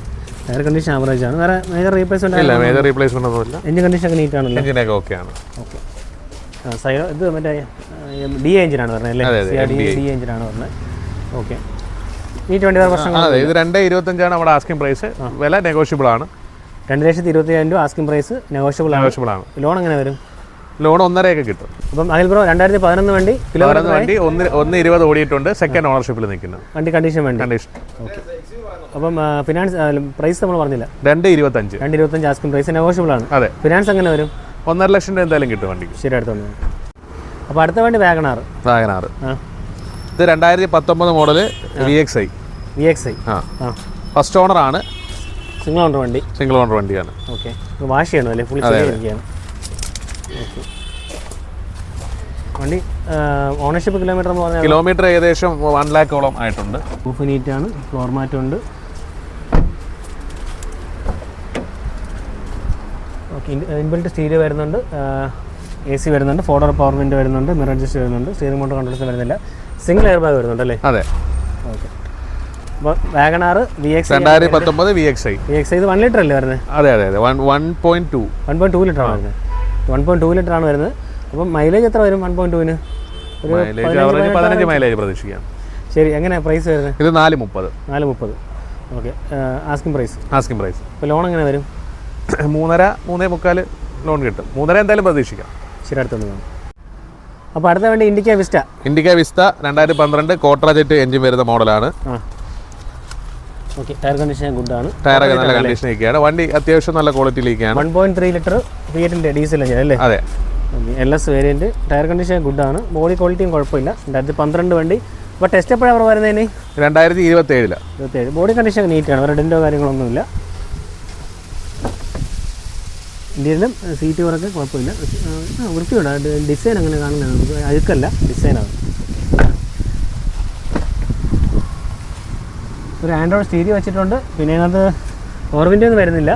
എയർ കണ്ടീഷൻ ആവറേജ് ആണ്. വേറെ മേജർ റീപ്ലേസ്മെന്റ് ഇല്ല മേജർ റീപ്ലേസ്മെന്റ് ഒന്നുമില്ല. എഞ്ചിൻ കണ്ടീഷൻ ഒക്കെ നീറ്റ് ആണല്ലോ. എഞ്ചിനൊക്കെ ആണ്. ഓക്കെ സൈഡ് ഇത് മറ്റേ ഡി എഞ്ചിനാണ് പറഞ്ഞത് അല്ലേ? ഡി എഞ്ചിനാണ് പറഞ്ഞത്. ഓക്കെ ഈ ട്വന്റി ഫോർ വർഷം അതെ ഇത് രണ്ട് ഇരുപത്തഞ്ചാണ് നമ്മുടെ ആസ്കിംഗ് പ്രൈസ് വില നെഗോഷ്യബിൾ ആണ്. രണ്ട് ലക്ഷത്തി ഇരുപത്തിയായിരം രൂപ ആസ്കിംഗ് പ്രൈസ് നെഗോഷ്യബിൾ നെഗോഷ്യബിൾ ആണ്. ലോൺ എങ്ങനെ വരും? ലോൺ ഒന്നരയൊക്കെ കിട്ടും. അപ്പം അഖിൽ ബ്രോ രണ്ടായിരത്തി പതിനൊന്ന് വണ്ടി പതിനൊന്ന് വണ്ടി ഒന്ന് ഒന്ന് ഇരുപത് ഓടിയിട്ടുണ്ട്. സെക്കൻഡ് ഓണർഷിപ്പിൽ നിൽക്കുന്നത് വണ്ടി കണ്ടീഷൻ വേണ്ടി. കണ്ടീഷൻ അപ്പം ഫിനാൻസ് പ്രൈസ് നമ്മൾ പറഞ്ഞില്ല. രണ്ട് ഇരുപത്തഞ്ച്. രണ്ട് ഇരുപത്തഞ്ച് ആസ്കിംഗ് പ്രൈസ് നെഗോഷ്യബിൾ ആണ്. അതെ. ഫിനാൻസ് എങ്ങനെ വരും? ഒന്നര ലക്ഷം രൂപ എന്തായാലും കിട്ടും വണ്ടിക്ക്. ശരി അടുത്തോണ്ട് അപ്പോൾ അടുത്ത വണ്ടി വാഗണാർ വാഗനാറ് ഇത് രണ്ടായിരത്തി പത്തൊമ്പത് model V X I V X I ആ. ഫസ്റ്റ് ഓണർ ആണ്. സിംഗിൾ ഓണർ വണ്ടി. സിംഗിൾ ഓണർ വണ്ടിയാണ്. ഓക്കെ വാഷ് ചെയ്യണം അല്ലേ? ഫുൾ ചെയ്തിരിക്കുകയാണ് ഓക്കെ വണ്ടി ഓണർഷിപ്പ് കിലോമീറ്റർ പറഞ്ഞാൽ കിലോമീറ്റർ ഏകദേശം വൺ ലാക്കോളം ആയിട്ടുണ്ട്. പ്രൂഫ് നീറ്റ് ആണ് ഫ്ലോർ മാറ്റ് ഉണ്ട്. ഓക്കെ ഇൻബിൽറ്റ് സ്റ്റീരിയോ വരുന്നുണ്ട്. എ സി വരുന്നുണ്ട് ഫോർ ഡോർ പവർ വിൻഡോ വരുന്നുണ്ട് മിറർ അഡ്ജസ്റ്റ് വരുന്നുണ്ട് സ്റ്റീറിംഗ് മോട്ടർ കൺട്രോൾസ് വരുന്നില്ല. സിംഗിൾ എയർ ബാഗ് വരുന്നുണ്ട് അല്ലേ? അതെ. ഓക്കെ അപ്പോൾ വാഗണാർ വി എക്സ് രണ്ടായിരത്തി പത്തൊമ്പത് V X I V X ഇത് വൺ ലിറ്റർ അല്ലേ വരുന്നത്? അതെ അതെ അതെ. One point two one point two litre ആണ് വരുന്നത്. വൺ പോയിന്റ് ടു ലിറ്റർ ആണ് വരുന്നത്. അപ്പം മൈലേജ് എത്ര വരും വൺ പോയിന്റ് ടുവിന് ഒരു പതിനഞ്ച് മൈലേജ് പ്രതീക്ഷിക്കാം ശരി എങ്ങനെയാണ് പ്രൈസ് വരുന്നത്? ഇത് നാല് മുപ്പത്. നാല് മുപ്പത്. Okay asking price asking price ഇപ്പോൾ ലോൺ എങ്ങനെ വരും? മൂന്നര മൂന്നേ മുക്കാൽ ലോൺ കിട്ടും. മൂന്നര എന്തായാലും പ്രതീക്ഷിക്കാം. അടുത്തോണ്ട് പോകാം അപ്പോൾ അടുത്ത വേണ്ടി ഇൻഡിക്ക വിസ്റ്റ. ഇൻഡിക്ക വിസ്റ്റ രണ്ടായിരത്തി പന്ത്രണ്ട് കോട്രാജെറ്റ് എഞ്ചിൻ വരുന്ന മോഡലാണ്. ഓക്കെ ടയർ കണ്ടീഷൻ ഗുഡാണ് ടയറൊക്കെ നല്ല കണ്ടീഷനിലേക്കാണ് വണ്ടി അത്യാവശ്യം നല്ല ക്വാളിറ്റിയിലേക്കാണ് വൺ പോയിന്റ് ത്രീ ലിറ്റർ ഫിയറ്റിന്റെ ഡീസൽ എഞ്ചിൻ അല്ലേ? അതെ. L S variant tyre condition good ആണ്. ബോഡി ക്വാളിറ്റിയും കുഴപ്പമില്ല. രണ്ടായിരത്തി പന്ത്രണ്ട് വണ്ടി. അപ്പോൾ ടെസ്റ്റ് എപ്പോഴാണ് അവർ വരുന്നതിന് രണ്ടായിരത്തി ഇരുപത്തി ഏഴിൽ ഇരുപത്തേഴ് ബോഡി കണ്ടീഷൻ നീറ്റാണ് വേറെ ഡെന്റോ കാര്യങ്ങളൊന്നുമില്ല. ഇന്ത്യയിലും സീറ്റ് കുറക്ക് കുഴപ്പമില്ല. വൃത്തിയുണ്ട്. ഡിസൈൻ അങ്ങനെ കാണുന്നതാണ്. നമുക്ക് അഴുക്കല്ല ഡിസൈനാണ് ഒരു ആൻഡ്രോയിഡ് സ്റ്റീരിയോ വെച്ചിട്ടുണ്ട്. പിന്നെ അതിനകത്ത് ഓർവിന്റെ ഒന്നും വരുന്നില്ല.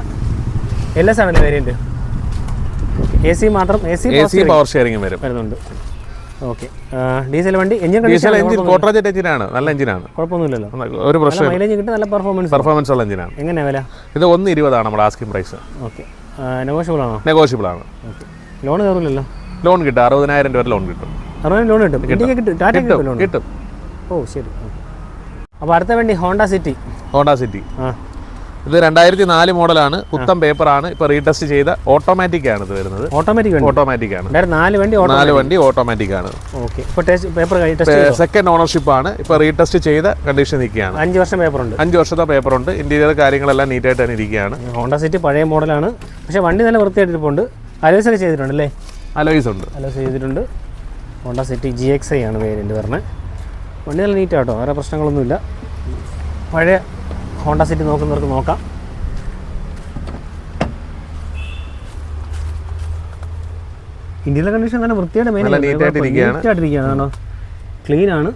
എല്ലാ എസ് ആണല്ലേ വേരിയന്റ് എ സി മാത്രം A C A C power steering വരും. വരുന്നുണ്ട്. ഓക്കെ ഡീസൽ വണ്ടി എഞ്ചിൻ ഡീസൽ എഞ്ചിൻ കോട്ടറാജറ്റ് എഞ്ചിനാണ് നല്ല എഞ്ചിനാണ് കുഴപ്പമൊന്നുമില്ലല്ലോ. ഒരു പ്രശ്നം മൈലേജ് കിട്ടും നല്ല പെർഫോമൻസ് പെർഫോമൻസ് ഉള്ള എഞ്ചിനാണ് എങ്ങനെയാണ് വില? ഇത് ഒന്ന് ഇരുപതാണ് നമ്മുടെ ആസ്കിംഗ് പ്രൈസ് ഓക്കെ നെഗോഷ്യബിൾ ആണോ? നെഗോഷ്യബിൾ ആണ്. ലോൺ കയറില്ലല്ലോ ലോൺ കിട്ടും. അറുപതിനായിരം രൂപ ലോൺ കിട്ടും. അറുപതിന് ലോൺ കിട്ടും. കിട്ടും. കിട്ടും. ഓ ശരി. അപ്പോൾ അടുത്ത വേണ്ടി ഹോണ്ട സിറ്റി ഹോണ്ട സിറ്റി ആ. ഇത് രണ്ടായിരത്തി നാല് മോഡലാണ്. പുത്തൻ പേപ്പറാണ് ഇപ്പോൾ റീടെസ്റ്റ് ചെയ്ത ഓട്ടോമാറ്റിക് ആണ് ഇത് വരുന്നത്. ഓട്ടോമാറ്റിക് ഓട്ടോമാറ്റിക് ആണ്. നാല് വണ്ടി നാല് വണ്ടി ഓട്ടോമാറ്റിക് ആണ്. പേപ്പർ സെക്കൻഡ് ഓണർഷിപ്പ് ആണ്. ഇപ്പോൾ റീടെസ്റ്റ് ചെയ്ത കണ്ടീഷൻ നിൽക്കുകയാണ്. അഞ്ച് വർഷം പേപ്പർ ഉണ്ട്. അഞ്ച് വർഷത്തെ പേപ്പർ ഉണ്ട്. ഇന്റീരിയർ കാര്യങ്ങളെല്ലാം നീറ്റായിട്ട് തന്നെ ഇരിക്കുകയാണ്. ഹോണ്ട സിറ്റി പഴയ മോഡലാണ്. പക്ഷേ വണ്ടി നല്ല വൃത്തിയായിട്ടിരിപ്പുണ്ട് അലോയ്സൊക്കെ ചെയ്തിട്ടുണ്ട് അല്ലേ? അലോയ്സ് ഉണ്ട്. അലോയ്സ് ചെയ്തിട്ടുണ്ട്. Honda City G X I ആണ് വേരിയന്റ് പറഞ്ഞത് വണ്ടി നല്ല നീറ്റാട്ടോ വേറെ പ്രശ്നങ്ങളൊന്നുമില്ല. പഴയ ഹോണ്ട സിറ്റി നോക്കുന്നവർക്ക് നോക്കാം. ഇന്ത്യയിലെ കണ്ടീഷൻ അങ്ങനെ വൃത്തിയായിട്ട് മെയിൻ കേട്ടോ. ക്ലീൻ ആണ്.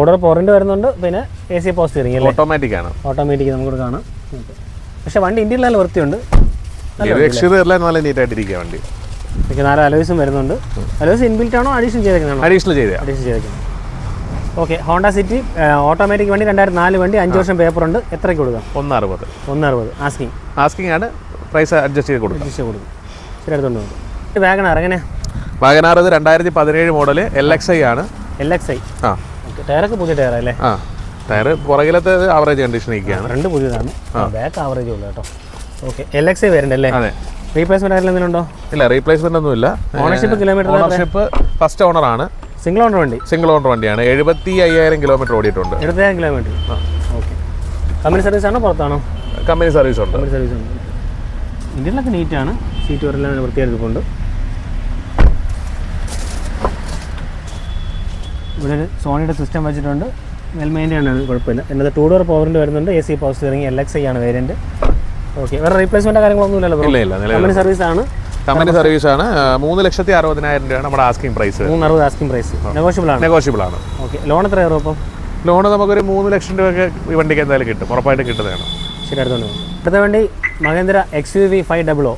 ഓർഡർ പോറിന്റ് വരുന്നുണ്ട്. പിന്നെ എ സി പോസ്റ്റ് ഇറങ്ങി ഓട്ടോമാറ്റിക് ആണ്. ഓട്ടോമാറ്റിക് നമുക്ക് കാണാം. പക്ഷേ വണ്ടി ഇന്ത്യയിൽ നല്ല വൃത്തിയുണ്ട്. നല്ല വണ്ടി. നാല് അലോയ്സും വരുന്നുണ്ട്. അലോയ്സ് ഇൻബിൽറ്റ് ആണോ അഡീഷൻ ചെയ്തേക്കുന്നതാണോ? അഡീഷണൽ ചെയ്തേക്കുന്നത് ഓക്കെ ഹോണ്ട സിറ്റി ഓട്ടോമാറ്റിക് വണ്ടി രണ്ടായിരത്തി നാല് വണ്ടി അഞ്ച് വർഷം പേപ്പർ ഉണ്ട് എത്ര കൊടുക്കാം? ഒന്ന് അറുപത് ഒന്ന് അറുപത് ആസ്കിങ് ആസ്കിങ് ആണ്. പ്രൈസ് അഡ്ജസ്റ്റ് ചെയ്ത് കൊടുക്കും. അഡ്ജസ്റ്റ് കൊടുക്കും. ശരി അടുത്തുണ്ട് വാഗനാർ എങ്ങനെ? വാഗനാർ ഇത് രണ്ടായിരത്തി പതിനേഴ് മോഡൽ എൽ എക്സ് ഐ ആണ്. എൽ എക്സ് ഐ ആ. ടയറൊക്കെ പുതിയ ടയർ അല്ലേ? ആ. ടയർ പുറകിലത്തെ ആവറേജ് കണ്ടീഷൻ രണ്ട് പുതിയതാണ്. ബാക്ക് ആവറേജ് ഉള്ളു കേട്ടോ. ഓക്കെ എൽ എക്സ് ഐ വരുന്നുണ്ട് അല്ലേ? അതെ. റീപ്ലേസ്മെന്റ് എന്തെങ്കിലും ഉണ്ടോ? ഇല്ല റീപ്ലേസ്മെന്റ് ഒന്നും ഇല്ല ownership kilometre ownership first owner ആണ്. സിംഗിൾ ഓണർ വണ്ടി. സിംഗിൾ ഓണർ വണ്ടിയാണ്. എഴുപത്തി അയ്യായിരം കിലോമീറ്റർ ഓടിയിട്ടുണ്ട് എഴുപത്തിയായിരം കിലോമീറ്റർ ഓക്കെ. കമ്പനി സർവീസ് ആണോ പുറത്താണോ? കമ്പനി സർവീസ് ഉണ്ട്. കമ്പനി സർവീസ് ഉണ്ട്. ഇന്ത്യയിലൊക്കെ നീറ്റാണ് സീറ്റ് വരെല്ലാം വൃത്തിയായിട്ടുണ്ട് ഇവിടെ ഒരു സോണിയുടെ സിസ്റ്റം വെച്ചിട്ടുണ്ട്. വെൽ ആണ് കുഴപ്പമില്ല. എന്നത് ടൂ ഡോർ പവറിന്റെ വരുന്നുണ്ട്. A C power steering L X I ആണ് വേരിയന്റ് ഓക്കെ വേറെ റീപ്ലേസ്മെന്റ് കാര്യങ്ങളൊന്നും ഇല്ലല്ലോ ഇല്ല ഇല്ല കമ്പനി സർവീസ് ആണ്. കമ്പനി സർവീസ് ആണ്. മൂന്ന് ലക്ഷത്തി അറുപതിനായിരം രൂപയാണ് നമ്മുടെ ആസ്കിംഗ് പ്രൈസ് മൂന്ന് അറുപത് ആസ്കിംഗ് പ്രൈസ് നെഗോഷ്യബിൾ ആണ്. നെഗോഷ്യബിൾ ആണ്. ഓക്കെ ലോൺ എത്ര അപ്പം? ലോൺ നമുക്കൊരു മൂന്ന് ലക്ഷം രൂപയൊക്കെ ഈ വണ്ടിക്ക് എന്തായാലും കിട്ടും. ഉറപ്പായിട്ട് കിട്ടുന്നതാണ്. ശരി അടുത്തോണ്ട് അടുത്ത വണ്ടി Mahindra X U V five double O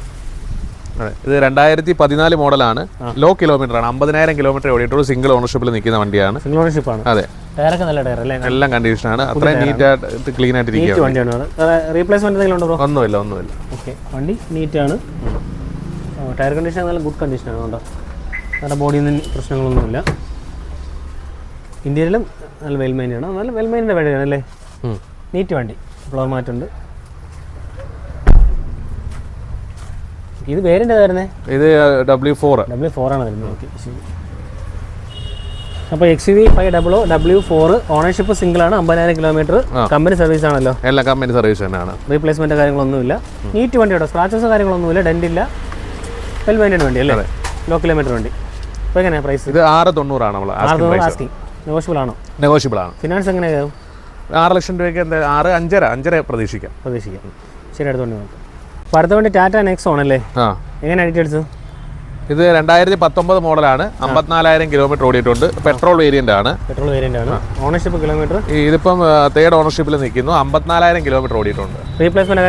അതെ ഇത് രണ്ടായിരത്തി പതിനാല് മോഡലാണ് ലോ കിലോമീറ്റർ ആണ്. അമ്പതിനായിരം കിലോമീറ്റർ ഓടിയിട്ടുള്ള. സിംഗിൾ ഓണർഷിപ്പിൽ നിൽക്കുന്ന വണ്ടിയാണ്. സിംഗിൾ ഓണർഷിപ്പ് ആണ്. അതെ. ടയറൊക്കെ നല്ല ടയർ അല്ലേ? എല്ലാം കണ്ടീഷനാണ് അത്രയും നീറ്റായിട്ട് ക്ലീൻ ആയിട്ട് നീറ്റ് ഇരിക്കുകയാണ് വണ്ടിയാണ് റീപ്ലേസ്മെന്റ് എന്തെങ്കിലും ഉണ്ടോ ഒന്നുമില്ല ഒന്നുമില്ല. ഓക്കെ വണ്ടി നീറ്റാണ് ടയർ കണ്ടീഷൻ നല്ല ഗുഡ് കണ്ടീഷനാണ് കേട്ടോ. നല്ല ബോഡിയിൽ നിന്ന് പ്രശ്നങ്ങളൊന്നുമില്ല. ഇന്ത്യയിലും നല്ല വെൽമൈനാണ് നല്ല വെൽമൈന്റെ വേണ്ടിയാണ് അല്ലേ. നീറ്റ് വണ്ടി. ഫ്ലോർ മാറ്റുണ്ട് ഇത് വേരിന്റെ ഏതായിരുന്നേ? ഇത് ഡബ്ല്യു ഫോർ ഡബ്ല്യു ഫോർ ആണ് വരുന്നത്. ഓക്കെ ശരി. അപ്പോൾ X V five double O W four ownership single ആണ് അമ്പതിനായിരം കിലോമീറ്റർ കമ്പനി സർവീസ് ആണല്ലോ. എല്ലാ കമ്പനി സർവീസ് തന്നെയാണ്. റീപ്ലേസ്മെന്റ് കാര്യങ്ങളൊന്നുമില്ല. നീറ്റ് വണ്ടി സ്ക്രാച്ചസ് കാര്യങ്ങളൊന്നുമില്ല. ഡെന്റ് ഇല്ല. വെൽ മെയിന്റൈൻ വണ്ടി അല്ലേ? ലോ കിലോമീറ്റർ വണ്ടി. അപ്പോൾ എങ്ങനെയാണ് പ്രൈസ് ഇത് ആറ് തൊണ്ണൂറാണ് നമ്മൾ നെഗോഷ്യബിൾ ആണോ? നെഗോഷ്യബിൾ ആണ്. ഫിനാൻസ് എങ്ങനെയാകും ആറ് ലക്ഷം രൂപയ്ക്ക് എന്താ ആറ് അഞ്ചര അഞ്ചര പ്രതീക്ഷിക്കാം. പ്രതീക്ഷിക്കാം. ശരി അടുത്ത വണ്ടി നോക്കാം. അപ്പോൾ അടുത്ത വണ്ടി ടാറ്റ നെക്സോൺ ആണല്ലേ? ആ. എങ്ങനെ ഡീറ്റെയിൽസ് ഇത് രണ്ടായിരത്തി പത്തൊമ്പത് മോഡലാണ്. അമ്പത്തിനാലായിരം കിലോമീറ്റർ ഓടിയിട്ടുണ്ട്. പെട്രോൾ വേരിയന്റ് ആണ്. പെട്രോൾ വേരിയന്റ് ആണ്. ഓണർഷിപ്പ് കിലോമീറ്റർ ഇതിപ്പം തേർഡ് ഓണർഷിപ്പിൽ നിൽക്കുന്നു. അമ്പത്തിനാലായിരം കിലോമീറ്റർ ഓടിയിട്ടുണ്ട്. റീപ്ലേസ്മെന്റ്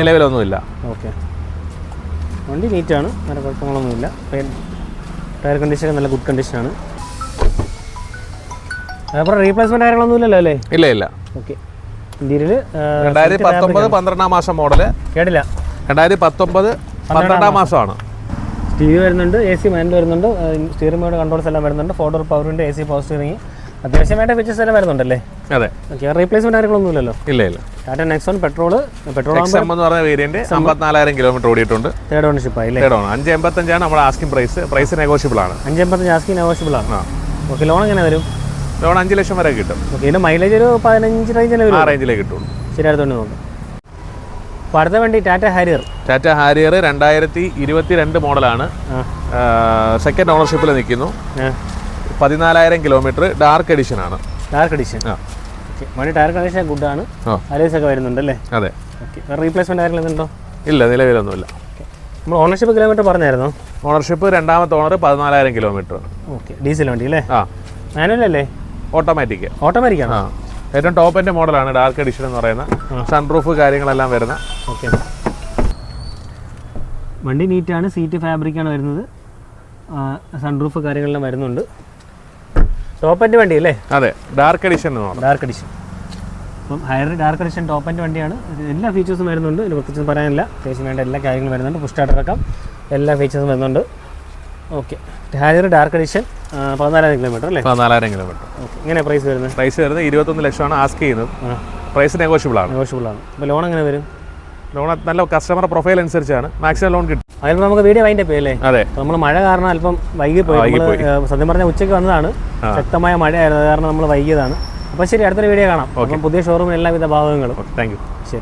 നിലവിലൊന്നുമില്ല. ഓക്കെ വണ്ടി നീറ്റാണ് വേറെ കുഴപ്പങ്ങളൊന്നുമില്ല. ടയർ കണ്ടീഷൻ നല്ല ഗുഡ് കണ്ടീഷനാണ് അപ്പോൾ റീപ്ലേസ്മെന്റ് കാര്യങ്ങളൊന്നും ഇല്ലല്ലോ അല്ലേ? ഇല്ല ഇല്ല. ഓക്കെ ഇന്ത്യയിൽ രണ്ടായിരത്തി പത്തൊമ്പത് പന്ത്രണ്ടാം മാസം മോഡൽ. കേട്ടില്ല. രണ്ടായിരത്തി പത്തൊമ്പത് പന്ത്രണ്ടാം മാസമാണ്. ടി വി വരുന്നുണ്ട് എ സി മൈൻഡ് വരുന്നുണ്ട് സ്റ്റിയറിംഗ് മോഡ് കൺട്രോൾസ് എല്ലാം വരുന്നുണ്ട്. ഡോർ പവറിന്റെ എ സി പവർ സ്റ്റിയറിംഗ് അത്യാവശ്യം വേണ്ട ഫീച്ചേഴ്സ് എല്ലാം വരുന്നുണ്ടല്ലേ? അതെ. ഓക്കെ റീപ്ലേസ്മെന്റ് കാര്യങ്ങളൊന്നുമില്ലല്ലോ ഇല്ല ഇല്ല. ടാറ്റ നെക്സോൺ പെട്രോൾ പെട്രോൾ എന്ന് പറഞ്ഞ വേരിയന്റ് അമ്പത്തിനാലായിരം കിലോമീറ്റർ ഓടിയിട്ടുണ്ട്. തേർഡ് ഓണർഷിപ്പ് ആയില്ലേ തേർഡ് ഓണർ അഞ്ച് എൺപത്തഞ്ചാണ് നമ്മുടെ ആസ്കിംഗ് പ്രൈസ് പ്രൈസ് നെഗോഷ്യബിൾ ആണ്. അഞ്ചമ്പത്തഞ്ച് ആസ്കിംഗ് നെഗോഷ്യബിൾ ആണ്. ആ. ഓക്കെ ലോൺ എങ്ങനെ വരും? ലോൺ അഞ്ച് ലക്ഷം വരെ കിട്ടും. ഓക്കെ ഇതിന്റെ മൈലേജ് ഒരു പതിനഞ്ച് റേഞ്ചിൽ ആ വരും റേഞ്ചിലേ കിട്ടുള്ളൂ. ശരി അടുത്തോണ്ട് നോക്കാം. അപ്പോൾ അടുത്ത വണ്ടി ടാറ്റ ഹാരിയർ ടാറ്റ ഹാരിയർ രണ്ടായിരത്തി ഇരുപത്തി രണ്ട് മോഡലാണ് സെക്കൻഡ് ഓണർഷിപ്പിൽ നിൽക്കുന്നു. ആ. പതിനാലായിരം കിലോമീറ്റർ ഡാർക്ക് എഡിഷൻ ആണ്. ഡാർക്ക് എഡിഷൻ വണ്ടി ടയർ കണ്ടീഷൻ ഗുഡ് ആണ്. അലേസ് ഒക്കെ വരുന്നുണ്ട് അല്ലേ അതെ റീപ്ലേസ്മെന്റ് റീപ്ലേസ്മെന്റ് കാര്യങ്ങൾ ഇല്ല നിലവിലൊന്നുമില്ല. നമ്മൾ ഓണർഷിപ്പ് കിലോമീറ്റർ പറഞ്ഞായിരുന്നു? ഓണർഷിപ്പ് രണ്ടാമത്തെ ഓണർ പതിനാലായിരം കിലോമീറ്റർ. ഓക്കെ ഡീസൽ വണ്ടി അല്ലേ? ആ. മാനുവൽ അല്ലേ? ഓട്ടോമാറ്റിക് ഓട്ടോമാറ്റിക് ആണ്? ഏറ്റവും ടോപ്പ് എന്റെ മോഡലാണ് ഡാർക്ക് എഡിഷൻ എന്ന് പറയുന്ന. സൺറൂഫ് കാര്യങ്ങളെല്ലാം വരുന്ന. ഓക്കെ വണ്ടി നീറ്റാണ് സീറ്റ് ഫാബ്രിക്കാണ് വരുന്നത്. സൺറൂഫ് കാര്യങ്ങളെല്ലാം വരുന്നുണ്ട്. ടോപ്പ് എന്റെ വണ്ടി അല്ലേ അതെ ഡാർക്ക് എഡിഷൻ ഡാർക്ക് എഡിഷൻ അപ്പം ഹയർ ഡാർക്ക് എഡിഷൻ ടോപ്പ് എന്റെ വണ്ടിയാണ്. എല്ലാ ഫീച്ചേഴ്സും വരുന്നുണ്ട്. ഇതിൽ പ്രത്യേകിച്ച് പറയാനില്ല. അത്യാവശ്യം വേണ്ട എല്ലാ കാര്യങ്ങളും വരുന്നുണ്ട്. പുഷ് സ്റ്റാർട്ട് അടക്കം എല്ലാ ഫീച്ചേഴ്സും വരുന്നുണ്ട്. ഓക്കെ ഹയർ ഡാർക്ക് എഡിഷൻ പതിനാലായിരം കിലോമീറ്റർ അല്ലേ? പതിനാലായിരം കിലോമീറ്റർ ഓക്കെ എങ്ങനെയാണ് പ്രൈസ് വരുന്നത്? പ്രൈസ് വരുന്നത് ഇരുപത്തൊന്ന് ലക്ഷമാണ് ആസ്ക് ചെയ്യുന്നത്. പ്രൈസ് നെഗോഷ്യബിൾ ആണ്. നെഗോഷ്യബിൾ ആണ്. അപ്പോൾ ലോൺ എങ്ങനെ വരും? ലോൺ നല്ല കസ്റ്റമർ പ്രൊഫൈൽ അനുസരിച്ചാണ്. മാക്സിമം ലോൺ കിട്ടും. അതിൽ നമുക്ക് വീഡിയോ വൈൻഡ് അപ്പ് അല്ലേ അതെ. നമ്മൾ മഴ കാരണം അല്പം വൈകി പോയി സത്യം പറഞ്ഞാൽ ഉച്ചയ്ക്ക് വന്നതാണ്. ശക്തമായ മഴയായിരുന്നു ആയിരുന്നു കാരണം നമ്മൾ വൈകിയതാണ്. അപ്പോൾ ശരി അടുത്തൊരു വീഡിയോ കാണാം. പുതിയ ഷോറൂമിൽ എല്ലാവിധ ഭാഗങ്ങളും. Thank you